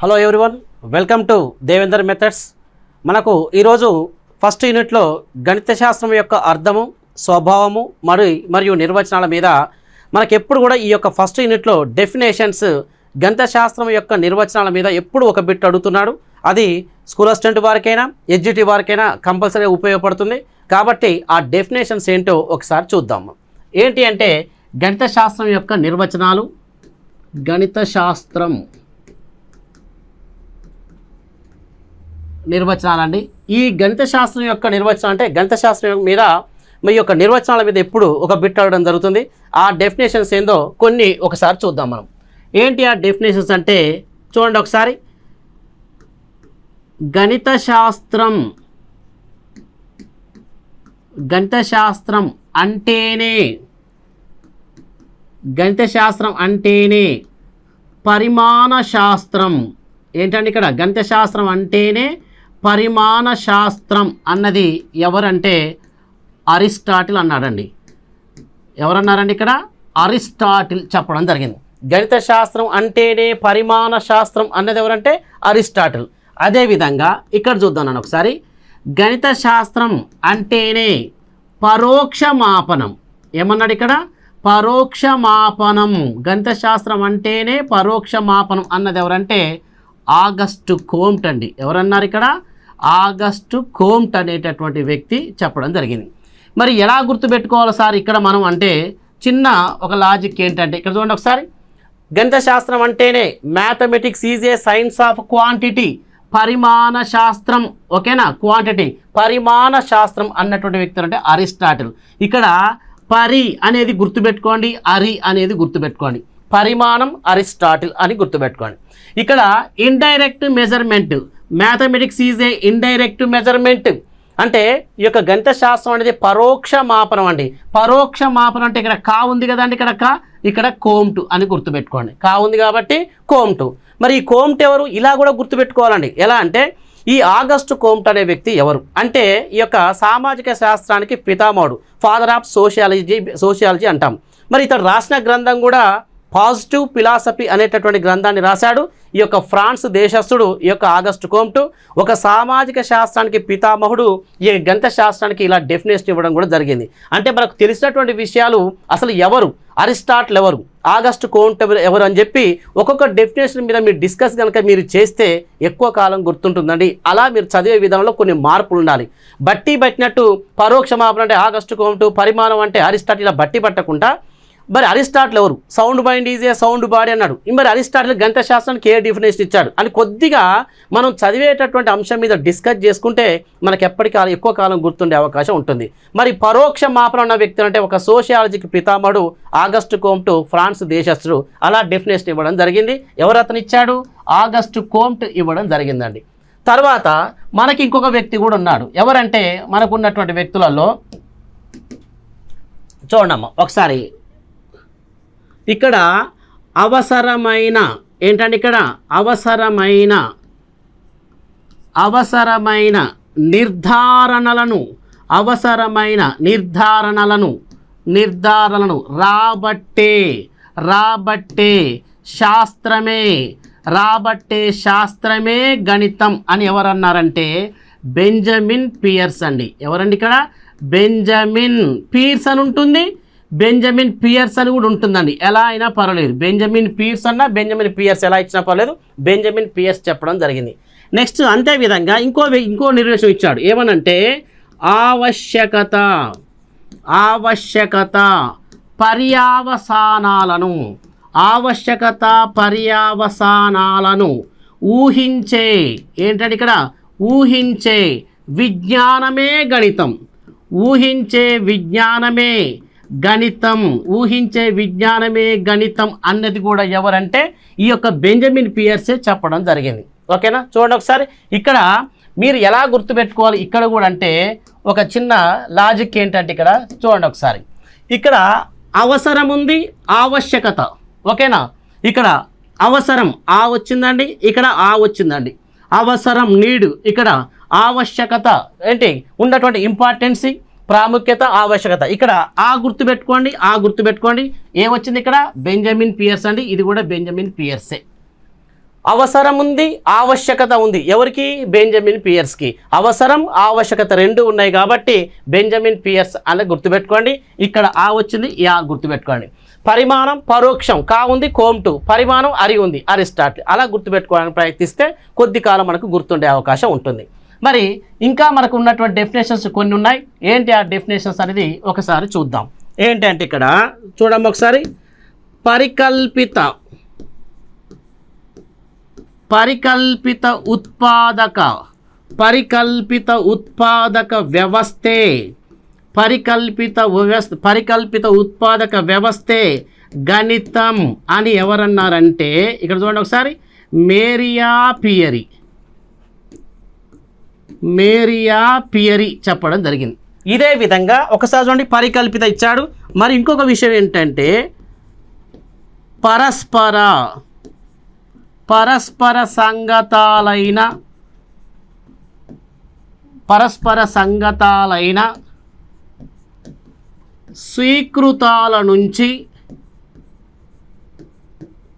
Hello everyone welcome to Devender methods మనకు ఈరోజు first యూనిట్లో గణిత శాస్త్రం యొక్క అర్థము స్వభావము మరి మరియు నిర్వచనాల మీద మనకు ఎప్పుడు కూడా ఈ యొక్క ఫస్ట్ యూనిట్లో డెఫినేషన్స్ గణిత శాస్త్రం యొక్క నిర్వచనాల మీద ఎప్పుడు ఒక బిట్ అడుగుతున్నాడు. అది స్కూల్ అసిస్టెంట్ వారికైనా ఎడ్జిటి వారికైనా కంపల్సరీ ఉపయోగపడుతుంది. కాబట్టి ఆ డెఫినేషన్స్ ఏంటో ఒకసారి చూద్దాం. ఏంటి అంటే గణిత శాస్త్రం యొక్క నిర్వచనాలు గణిత శాస్త్రం. నిర్వచనాలండి. ఈ గణిత శాస్త్రం యొక్క నిర్వచనం అంటే గణిత శాస్త్రం మీద మీ యొక్క నిర్వచనాల మీద ఎప్పుడు ఒక బిట్ అడగడం జరుగుతుంది. ఆ డెఫినేషన్స్ ఏందో కొన్ని ఒకసారి చూద్దాం మనం. ఏంటి ఆ డెఫినేషన్స్ అంటే చూడండి ఒకసారి. గణిత శాస్త్రం గణిత శాస్త్రం అంటేనే గణిత శాస్త్రం అంటేనే పరిమాణ శాస్త్రం. ఏంటంటే ఇక్కడ? గణిత శాస్త్రం అంటేనే పరిమాణ శాస్త్రం అన్నది ఎవరంటే అరిస్టాటిల్ అన్నాడండి. ఎవరన్నారండి ఇక్కడ? అరిస్టాటిల్ చెప్పడం జరిగింది. గణిత శాస్త్రం అంటేనే పరిమాణ శాస్త్రం అన్నది ఎవరంటే? అరిస్టాటిల్. అదేవిధంగా ఇక్కడ చూద్దాం నన్ను ఒకసారి. గణిత శాస్త్రం అంటేనే పరోక్ష మాపనం. ఏమన్నాడు ఇక్కడ? పరోక్ష మాపనం. గణిత శాస్త్రం అంటేనే పరోక్ష మాపనం అన్నది ఎవరంటే? ఆగస్టు కోమ్ట్ అండి. ఎవరన్నారు ఇక్కడ? ఆగస్టు కోమ్ట్ అనేటటువంటి వ్యక్తి చెప్పడం జరిగింది. మరి ఎలా గుర్తుపెట్టుకోవాలి సార్ ఇక్కడ మనం అంటే చిన్న ఒక లాజిక్ ఏంటంటే ఇక్కడ చూడండి ఒకసారి. గణిత శాస్త్రం అంటేనే mathematics is a science of quantity పరిమాణ శాస్త్రం ఓకేనా? క్వాంటిటీ పరిమాణ శాస్త్రం అన్నటువంటి వ్యక్తులు అంటే అరిస్టాటిల్. ఇక్కడ పరి అనేది గుర్తుపెట్టుకోండి అరి అనేది గుర్తుపెట్టుకోండి. పరిమాణం అరిస్టాటిల్ అని గుర్తుపెట్టుకోండి. ఇక్కడ indirect measurement mathematics is a indirect measurement అంటే ఈ యొక్క గణిత శాస్త్రం అనేది పరోక్ష మాపనం అండి. పరోక్ష మాపనం అంటే ఇక్కడ కా ఉంది కదండి ఇక్కడ కా? ఇక్కడ కోమ్టు అని గుర్తుపెట్టుకోండి. కా ఉంది కాబట్టి కోమ్టు మరి ఈ కోమ్ట్ ఎవరు? ఇలా కూడా గుర్తుపెట్టుకోవాలండి. ఎలా అంటే ఈ ఆగస్టు కోమ్ట్ అనే వ్యక్తి ఎవరు? అంటే ఈ యొక్క సామాజిక శాస్త్రానికి పితామహుడు. ఫాదర్ ఆఫ్ సోషియాలజీ సోషియాలజీ అంటాం. మరి ఇతడు రాసిన గ్రంథం కూడా పాజిటివ్ ఫిలాసఫీ అనేటటువంటి గ్రంథాన్ని రాశాడు. ఈ యొక్క ఫ్రాన్స్ దేశస్థుడు ఈ యొక్క ఆగస్టు కోమ్టు ఒక సామాజిక శాస్త్రానికి పితామహుడు ఈ గణిత శాస్త్రానికి ఇలా డెఫినేషన్ ఇవ్వడం కూడా జరిగింది. అంటే మనకు తెలిసినటువంటి విషయాలు అసలు ఎవరు? అరిస్టాటిల్ ఎవరు? ఆగస్టు కోంట్ ఎవరు అని చెప్పి ఒక్కొక్క డెఫినేషన్ మీద మీరు డిస్కస్ కనుక మీరు చేస్తే ఎక్కువ కాలం గుర్తుంటుందండి. అలా మీరు చదివే విధానంలో కొన్ని మార్పులు ఉండాలి. బట్టి పట్టినట్టు పరోక్ష మాపనం అంటే ఆగస్టు కోంటు పరిమాణం అంటే అరిస్టాటిల్ ఇలా బట్టి పట్టకుండా మరి అరిస్టాటిల్ ఎవరు? Sound mind is a sound body అన్నాడు. మరి అరిస్టాటిల్ గణిత శాస్త్రానికి ఏ డిఫినేషన్ ఇచ్చాడు? అని కొద్దిగా మనం చదివేటటువంటి అంశం మీద డిస్కస్ చేసుకుంటే మనకి ఎప్పటికాలం ఎక్కువ కాలం గుర్తుండే అవకాశం ఉంటుంది. మరి పరోక్ష మాపన ఉన్న వ్యక్తి అంటే ఒక సోషియాలజీకి పితామడు ఆగస్టు కోమ్ట్ ఫ్రాన్స్ దేశస్థుడు. అలా డెఫినేషన్ ఇవ్వడం జరిగింది. ఎవరు అతను ఇచ్చాడు? ఆగస్టు కోమ్ట్ ఇవ్వడం జరిగిందండి. తర్వాత మనకి ఇంకొక వ్యక్తి కూడా ఉన్నాడు. ఎవరంటే మనకున్నటువంటి వ్యక్తులలో చూడమ్మా ఒకసారి ఇక్కడ అవసరమైన ఏంటంటే ఇక్కడ అవసరమైన అవసరమైన నిర్ధారణలను అవసరమైన నిర్ధారణలను నిర్ధారణలను రాబట్టే రాబట్టే శాస్త్రమే రాబట్టే శాస్త్రమే గణితం అని ఎవరన్నారంటే బెంజమిన్ పియర్స్ అండి. ఎవరండి ఇక్కడ? బెంజమిన్ పీర్స్ అని ఉంటుంది. బెంజమిన్ పియర్స్ అని కూడా ఉంటుందండి. ఎలా అయినా పర్వాలేదు. బెంజమిన్ పియర్స్ అన్నా బెంజమిన్ పియర్స్ ఎలా ఇచ్చినా పర్వాలేదు. బెంజమిన్ పియర్స్ చెప్పడం జరిగింది. నెక్స్ట్ అంతే విధంగా ఇంకో ఇంకో నిర్దేశం ఇచ్చాడు. ఏమనంటే ఆవశ్యకత ఆవశ్యకత పర్యావసానాలను ఆవశ్యకత పర్యావసానాలను ఊహించే ఏంటంటే ఇక్కడ? ఊహించే విజ్ఞానమే గణితం. ఊహించే విజ్ఞానమే గణితం. ఊహించే విజ్ఞానమే గణితం అన్నది కూడా ఎవరంటే ఈ యొక్క బెంజమిన్ పియర్సే చెప్పడం జరిగింది. ఓకేనా? చూడండి ఒకసారి. ఇక్కడ మీరు ఎలా గుర్తుపెట్టుకోవాలి? ఇక్కడ కూడా అంటే ఒక చిన్న లాజిక్ ఏంటంటే ఇక్కడ చూడండి ఒకసారి. ఇక్కడ అవసరం ఉంది ఆవశ్యకత. ఓకేనా? ఇక్కడ అవసరం ఆ వచ్చిందండి ఇక్కడ ఆ వచ్చిందండి. అవసరం నీడు ఇక్కడ ఆవశ్యకత. ఏంటి? ఉన్నటువంటి ఇంపార్టెన్సీ ప్రాముఖ్యత ఆవశ్యకత. ఇక్కడ ఆ గుర్తు పెట్టుకోండి ఆ గుర్తు పెట్టుకోండి. ఏమొచ్చింది ఇక్కడ? బెంజమిన్ పియర్స్ అండి. ఇది కూడా బెంజమిన్ పియర్సే. అవసరం ఉంది ఆవశ్యకత ఉంది. ఎవరికి? బెంజమిన్ పియర్స్కి. అవసరం ఆవశ్యకత రెండు ఉన్నాయి కాబట్టి బెంజమిన్ పియర్స్ అని గుర్తుపెట్టుకోండి ఇక్కడ ఆ వచ్చింది యా గుర్తుపెట్టుకోండి పరిమాణం పరోక్షం కా ఉంది కోమ్టు పరిమాణం అరి ఉంది అరిస్టాట్ అలా గుర్తుపెట్టుకోవడానికి ప్రయత్నిస్తే కొద్ది కాలం మనకు గుర్తుండే అవకాశం ఉంటుంది. మరి ఇంకా మనకు ఉన్నటువంటి డెఫినేషన్స్ కొన్ని ఉన్నాయి. ఏంటి ఆ డెఫినేషన్స్ అనేది ఒకసారి చూద్దాం. ఏంటి అంటే ఇక్కడ చూడమ్మ ఒకసారి. పరికల్పిత పరికల్పిత ఉత్పాదక పరికల్పిత ఉత్పాదక వ్యవస్థే పరికల్పిత వ్యవస్థ పరికల్పిత ఉత్పాదక వ్యవస్థే గణితం అని ఎవరన్నారంటే ఇక్కడ చూడండి ఒకసారి మేరియా పియరీ. మేరియా పియరీ చెప్పడం జరిగింది. ఇదే విధంగా ఒకసారి చూడండి పరికల్పిత ఇచ్చాడు. మరి ఇంకొక విషయం ఏంటంటే పరస్పర పరస్పర సంగతాలైన పరస్పర సంగతాలైన స్వీకృతాల నుంచి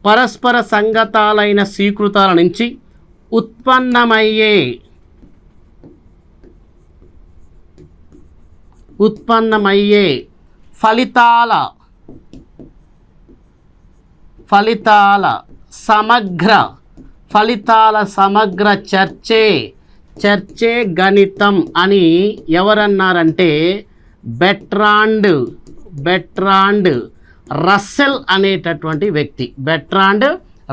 పరస్పర సంగతాలైన స్వీకృతాల నుంచి ఉత్పన్నమయ్యే ఉత్పన్నమయ్యే ఫలితాల ఫలితాల సమగ్ర ఫలితాల సమగ్ర చర్చే చర్చే గణితం అని ఎవరన్నారంటే బెట్రాండ్ బెట్రాండ్ రస్సెల్ అనేటటువంటి వ్యక్తి. బెట్రాండ్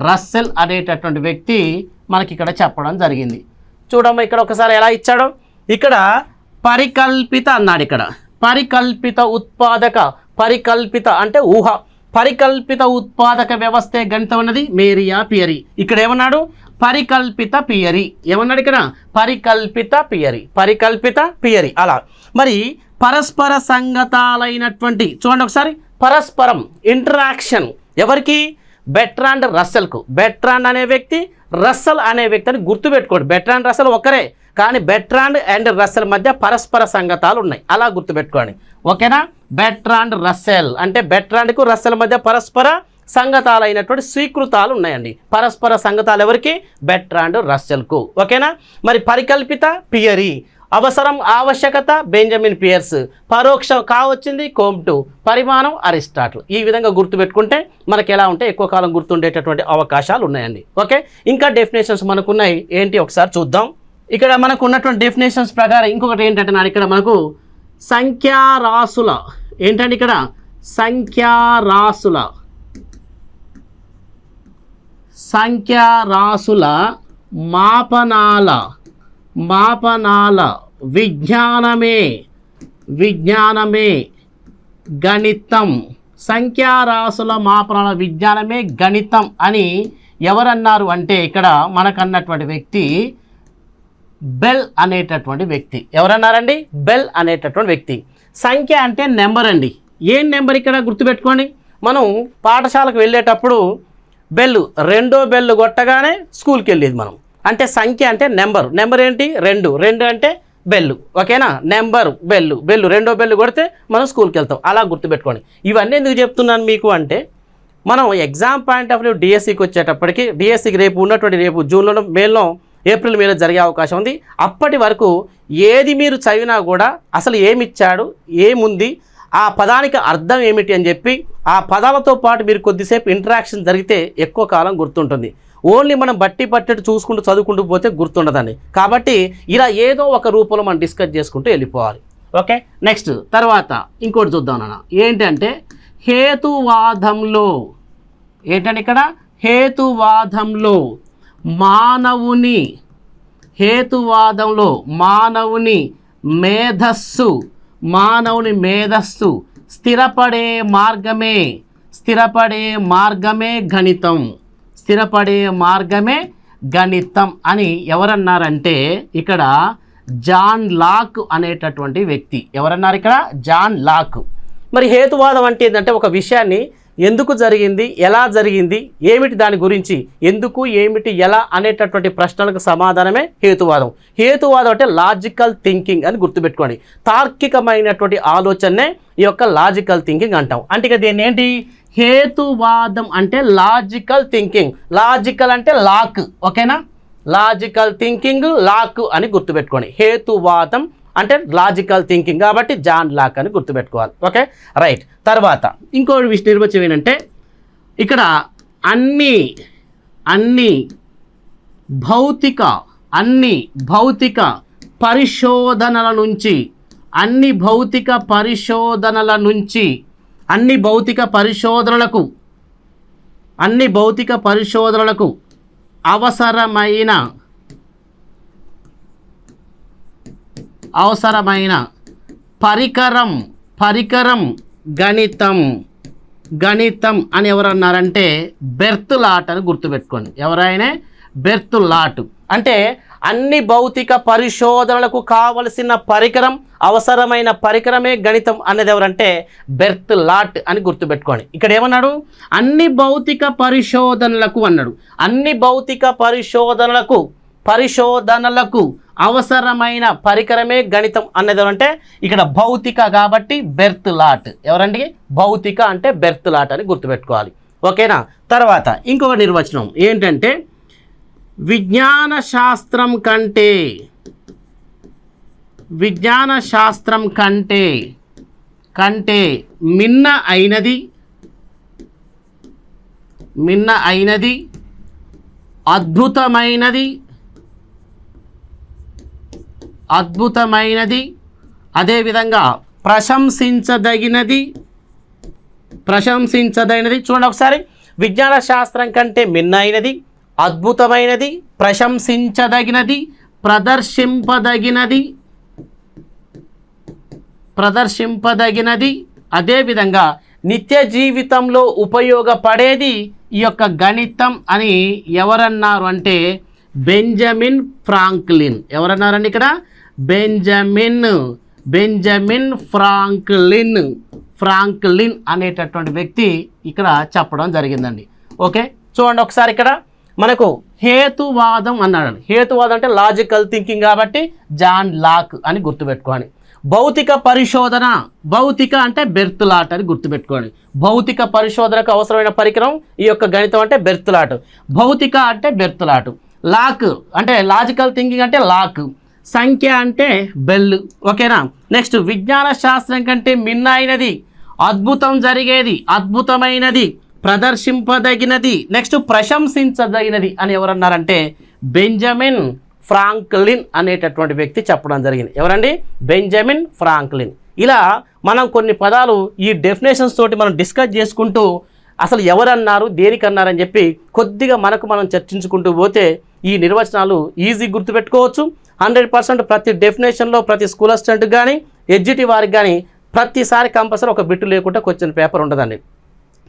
రస్సెల్ అనేటటువంటి వ్యక్తి మనకి ఇక్కడ చెప్పడం జరిగింది. చూడమ్మ ఇక్కడ ఒకసారి ఎలా ఇచ్చాడో. ఇక్కడ పరికల్పిత అన్నాడు ఇక్కడ. పరికల్పిత ఉత్పాదక పరికల్పిత అంటే ఊహ. పరికల్పిత ఉత్పాదక వ్యవస్థే గణితం అన్నది మేరియా పియరీ. ఇక్కడ ఏమన్నాడు? పరికల్పిత పియరీ. ఏమన్నాడు ఇక్కడ? పరికల్పిత పియరీ. పరికల్పిత పియరీ. అలా. మరి పరస్పర సంగతాలైనటువంటి చూడండి ఒకసారి. పరస్పరం ఇంటరాక్షన్ ఎవరికి? బెట్రాండ్ రస్సెల్కు. బెట్రాండ్ అనే వ్యక్తి రస్సెల్ అనే వ్యక్తిని గుర్తుపెట్టుకోండి. బెట్రాండ్ రస్సెల్ ఒకరే కానీ బెట్రాండ్ అండ్ రస్సెల్ మధ్య పరస్పర సంగతాలు ఉన్నాయి అలా గుర్తుపెట్టుకోండి. ఓకేనా? Bertrand Russell. అంటే బెట్రాండ్కు రస్సెల్ మధ్య పరస్పర సంగతాలైనటువంటి స్వీకృతాలు ఉన్నాయండి పరస్పర సంగతాలు ఎవరికి? బెట్రాండ్ రస్సెల్కు. ఓకేనా? మరి పరికల్పిత పియరీ. అవసరం ఆవశ్యకత బెంజమిన్ పియర్స్. పరోక్షం కావచ్చింది కోమ్టు. పరిమాణం అరిస్టాటిల్. ఈ విధంగా గుర్తుపెట్టుకుంటే మనకి ఎలా ఉంటే ఎక్కువ కాలం గుర్తుండేటటువంటి అవకాశాలు ఉన్నాయండి ఓకే? ఇంకా డెఫినేషన్స్ మనకున్నాయి. ఏంటి? ఒకసారి చూద్దాం. ఇక్కడ మనకు ఉన్నటువంటి డెఫినేషన్స్ ప్రకారం ఇంకొకటి ఏంటంటే నా ఇక్కడ మనకు సంఖ్యారాసుల. ఏంటంటే ఇక్కడ? సంఖ్యారాసుల. సంఖ్యారాసుల మాపనాల. మాపనాల. విజ్ఞానమే. విజ్ఞానమే. గణితం. సంఖ్యారాసుల మాపనాల. విజ్ఞానమే గణితం అని ఎవరన్నారు అంటే ఇక్కడ మనకన్నటువంటి వ్యక్తి బెల్ అనేటటువంటి వ్యక్తి. ఎవరన్నారండి? బెల్ అనేటటువంటి వ్యక్తి. సంఖ్య అంటే నెంబర్ అండి. ఏం నెంబర్ ఇక్కడ గుర్తుపెట్టుకోండి? మనం పాఠశాలకు వెళ్ళేటప్పుడు బెల్లు రెండో బెల్లు కొట్టగానే స్కూల్కి వెళ్ళేది మనం. అంటే సంఖ్య అంటే నెంబర్. నెంబర్ ఏంటి? రెండు. రెండు అంటే బెల్లు ఓకేనా? నెంబర్ బెల్లు బెల్లు రెండో బెల్లు కొడితే మనం స్కూల్కి వెళ్తాం. అలా గుర్తుపెట్టుకోండి. ఇవన్నీ ఎందుకు చెప్తున్నాను మీకు అంటే మనం ఎగ్జామ్ పాయింట్ ఆఫ్ వ్యూ డిఎస్సికి వచ్చేటప్పటికి డిఎస్సికి రేపు ఉన్నటువంటి రేపు జూన్లో మేలో ఏప్రిల్ మేలో జరిగే అవకాశం ఉంది. అప్పటి వరకు ఏది మీరు చదివినా కూడా అసలు ఏమి ఇచ్చాడు ఏముంది ఆ పదానికి అర్థం ఏమిటి అని చెప్పి ఆ పదాలతో పాటు మీరు కొద్దిసేపు ఇంటరాక్షన్ జరిగితే ఎక్కువ కాలం గుర్తుంటుంది. ఓన్లీ మనం బట్టి పట్టేట్టు చూసుకుంటూ చదువుకుంటూ పోతే గుర్తుండదండి. కాబట్టి ఇలా ఏదో ఒక రూపంలో మనం డిస్కస్ చేసుకుంటూ వెళ్ళిపోవాలి. ఓకే? నెక్స్ట్ తర్వాత ఇంకోటి చూద్దాం నాన్న. ఏంటంటే హేతువాదంలో ఏంటంటే ఇక్కడ? హేతువాదంలో. మానవుని హేతువాదంలో మానవుని మేధస్సు మానవుని మేధస్సు స్థిరపడే మార్గమే స్థిరపడే మార్గమే గణితం. స్థిరపడే మార్గమే గణితం అని ఎవరన్నారంటే ఇక్కడ జాన్ లాక్ అనేటటువంటి వ్యక్తి. ఎవరన్నారు ఇక్కడ? John Locke. మరి హేతువాదం అంటే ఏంటంటే ఒక విషయాన్ని ఎందుకు జరిగింది? ఎలా జరిగింది? ఏమిటి దాని గురించి? ఎందుకు ఏమిటి ఎలా అనేటటువంటి ప్రశ్నలకు సమాధానమే హేతువాదం. హేతువాదం అంటే లాజికల్ థింకింగ్ అని గుర్తుపెట్టుకోండి. తార్కికమైనటువంటి ఆలోచనే ఈ యొక్క లాజికల్ థింకింగ్ అంటాం. అంటే ఇక దీన్ని ఏంటి హేతువాదం అంటే లాజికల్ థింకింగ్ లాజికల్ అంటే లాక్ ఓకేనా? లాజికల్ థింకింగ్ లాక్ అని గుర్తుపెట్టుకోండి. హేతువాదం అంటే లాజికల్ థింకింగ్ కాబట్టి జాన్ లాక్ అని గుర్తుపెట్టుకోవాలి. ఓకే రైట్ తర్వాత ఇంకో విషయం నిర్వచనం ఏంటంటే ఇక్కడ అన్ని అన్ని భౌతిక అన్ని భౌతిక పరిశోధనల నుంచి అన్ని భౌతిక పరిశోధనల నుంచి అన్ని భౌతిక పరిశోధనలకు అన్ని భౌతిక పరిశోధనలకు అవసరమైన అవసరమైన పరికరం పరికరం గణితం గణితం అని ఎవరన్నారంటే బెర్త్ లాట్ అని గుర్తుపెట్టుకోండి. ఎవరైనా బెర్త్ లాట్ అంటే అన్ని భౌతిక పరిశోధనలకు కావలసిన పరికరం అవసరమైన పరికరమే గణితం అనేది ఎవరంటే బెర్త్ లాట్ అని గుర్తుపెట్టుకోండి. ఇక్కడ ఏమన్నాడు? అన్ని భౌతిక పరిశోధనలకు అన్నాడు. అన్ని భౌతిక పరిశోధనలకు పరిశోధనలకు అవసరమైన పరికరమే గణితం అనేది అంటే ఇక్కడ భౌతిక కాబట్టి బెర్త్ లాట్ ఎవరండి? భౌతిక అంటే బెర్త్ లాట్ అని గుర్తుపెట్టుకోవాలి. ఓకేనా? తర్వాత ఇంకొక నిర్వచనం ఏంటంటే విజ్ఞాన శాస్త్రం కంటే విజ్ఞాన శాస్త్రం కంటే కంటే మిన్న అయినది మిన్న అయినది అద్భుతమైనది అద్భుతమైనది. అదేవిధంగా ప్రశంసించదగినది. ప్రశంసించదగినది. చూడండి ఒకసారి. విజ్ఞాన శాస్త్రం కంటే మిన్నైనది. అద్భుతమైనది. ప్రశంసించదగినది. ప్రదర్శింపదగినది. ప్రదర్శింపదగినది. అదేవిధంగా నిత్య జీవితంలో ఉపయోగపడేది ఈ యొక్క గణితం అని ఎవరన్నారు అంటే బెంజమిన్ ఫ్రాంక్లిన్. ఎవరన్నారండి ఇక్కడ? బెంజమిన్ బెంజమిన్ ఫ్రాంక్లిన్ ఫ్రాంక్లిన్ అనేటటువంటి వ్యక్తి ఇక్కడ చెప్పడం జరిగిందండి. ఓకే? చూడండి ఒకసారి ఇక్కడ. మనకు హేతువాదం అన్నాడు హేతువాదం అంటే లాజికల్ థింకింగ్ కాబట్టి జాన్ లాక్ అని గుర్తుపెట్టుకోండి. భౌతిక పరిశోధన భౌతిక అంటే బెర్తులాట్ అని గుర్తుపెట్టుకోండి. భౌతిక పరిశోధనకు అవసరమైన పరికరం ఈ యొక్క గణితం అంటే బెర్తులాట్ భౌతిక అంటే బెర్తులాట్ లాక్ అంటే లాజికల్ థింకింగ్ అంటే లాక్. సంఖ్య అంటే బెల్. ఓకేనా? నెక్స్ట్ విజ్ఞాన శాస్త్రం కంటే మిన్నైనది అద్భుతం జరిగేది అద్భుతమైనది ప్రదర్శింపదగినది నెక్స్ట్ ప్రశంసించదగినది అని ఎవరన్నారంటే బెంజమిన్ ఫ్రాంక్లిన్ అనేటటువంటి వ్యక్తి చెప్పడం జరిగింది. ఎవరండి? Benjamin Franklin. ఇలా మనం కొన్ని పదాలు ఈ డెఫినేషన్స్ తోటి మనం డిస్కస్ చేసుకుంటూ అసలు ఎవరన్నారు దేనికన్నారని చెప్పి కొద్దిగా మనకు మనం చర్చించుకుంటూ పోతే ఈ నిర్వచనాలు ఈజీ గుర్తుపెట్టుకోవచ్చు. హండ్రెడ్ పర్సెంట్ ప్రతి డెఫినేషన్లో ప్రతి స్కూల్ అసిస్టెంట్కి కానీ ఎడ్జిటి వారికి కానీ ప్రతిసారి కంపల్సరీ ఒక బిట్టు లేకుండా క్వశ్చన్ పేపర్ ఉండదండి.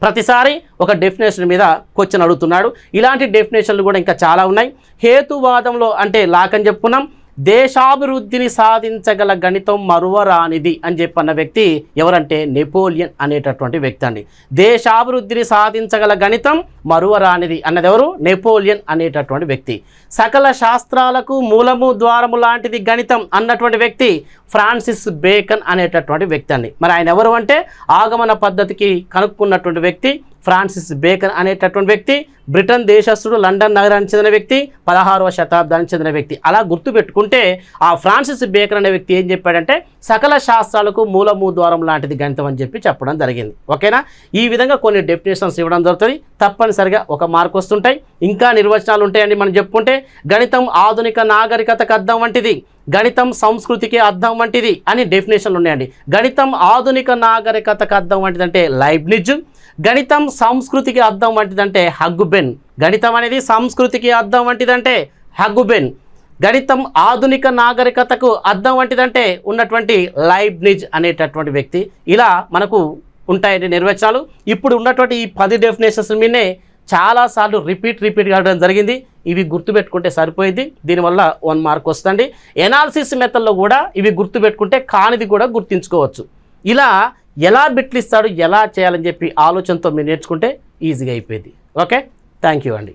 ప్రతిసారి ఒక డెఫినేషన్ మీద క్వశ్చన్ అడుగుతున్నాడు. ఇలాంటి డెఫినేషన్లు కూడా ఇంకా చాలా ఉన్నాయి. హేతువాదంలో అంటే లాక్ అని చెప్పుకున్నాం. దేశాభివృద్ధిని సాధించగల గణితం మరువరానిది అని చెప్పన్న వ్యక్తి ఎవరంటే నెపోలియన్ అనేటటువంటి వ్యక్తి అండి. దేశాభివృద్ధిని సాధించగల గణితం మరువరానిది అన్నది ఎవరు? నెపోలియన్ అనేటటువంటి వ్యక్తి. సకల శాస్త్రాలకు మూలము ద్వారము లాంటిది గణితం అన్నటువంటి వ్యక్తి ఫ్రాన్సిస్ బేకన్ అనేటటువంటి వ్యక్తి అండి. మరి ఆయన ఎవరు అంటే ఆగమన పద్ధతికి కనుక్కున్నటువంటి వ్యక్తి ఫ్రాన్సిస్ బేకన్ అనేటటువంటి వ్యక్తి బ్రిటన్ దేశస్థుడు లండన్ నగరానికి చెందిన వ్యక్తి పదహారవ శతాబ్దానికి చెందిన వ్యక్తి. అలా గుర్తుపెట్టుకుంటే ఆ ఫ్రాన్సిస్ బేకర్ అనే వ్యక్తి ఏం చెప్పాడంటే సకల శాస్త్రాలకు మూలము ద్వారం లాంటిది గణితం అని చెప్పి చెప్పడం జరిగింది. ఓకేనా? ఈ విధంగా కొన్ని డెఫినేషన్స్ ఇవ్వడం జరుగుతుంది. తప్పనిసరిగా ఒక మార్క్ వస్తుంటాయి. ఇంకా నిర్వచనాలు ఉంటాయండి మనం చెప్పుకుంటే గణితం ఆధునిక నాగరికతకు అర్థం వంటిది. గణితం సంస్కృతికి అర్థం వంటిది అని డెఫినేషన్లు ఉన్నాయండి. గణితం ఆధునిక నాగరికతకు అర్థం వంటిది అంటే లైబ్నిజ్. గణితం సంస్కృతికి అర్థం వంటిదంటే హగ్గుబెన్. గణితం అనేది సంస్కృతికి అర్థం వంటిదంటే హగ్గుబెన్. గణితం ఆధునిక నాగరికతకు అర్థం వంటిదంటే ఉన్నటువంటి లైబ్నిజ్ అనేటటువంటి వ్యక్తి. ఇలా మనకు ఉంటాయండి నిర్వచనాలు. ఇప్పుడు ఉన్నటువంటి ఈ పది డెఫినేషన్స్ మీదనే చాలాసార్లు రిపీట్ రిపీట్ కావడం జరిగింది. ఇవి గుర్తుపెట్టుకుంటే సరిపోయింది. దీనివల్ల వన్ మార్క్ వస్తుంది ఎనాలిసిస్ మెథడ్లో కూడా ఇవి గుర్తుపెట్టుకుంటే కానిది కూడా గుర్తుంచుకోవచ్చు. ఇలా ఎలా బిట్లు ఇస్తాడు ఎలా చేయాలని చెప్పి ఆలోచనతో మీరు నేర్చుకుంటే ఈజీగా అయిపోయింది. ఓకే? థ్యాంక్ యూ అండి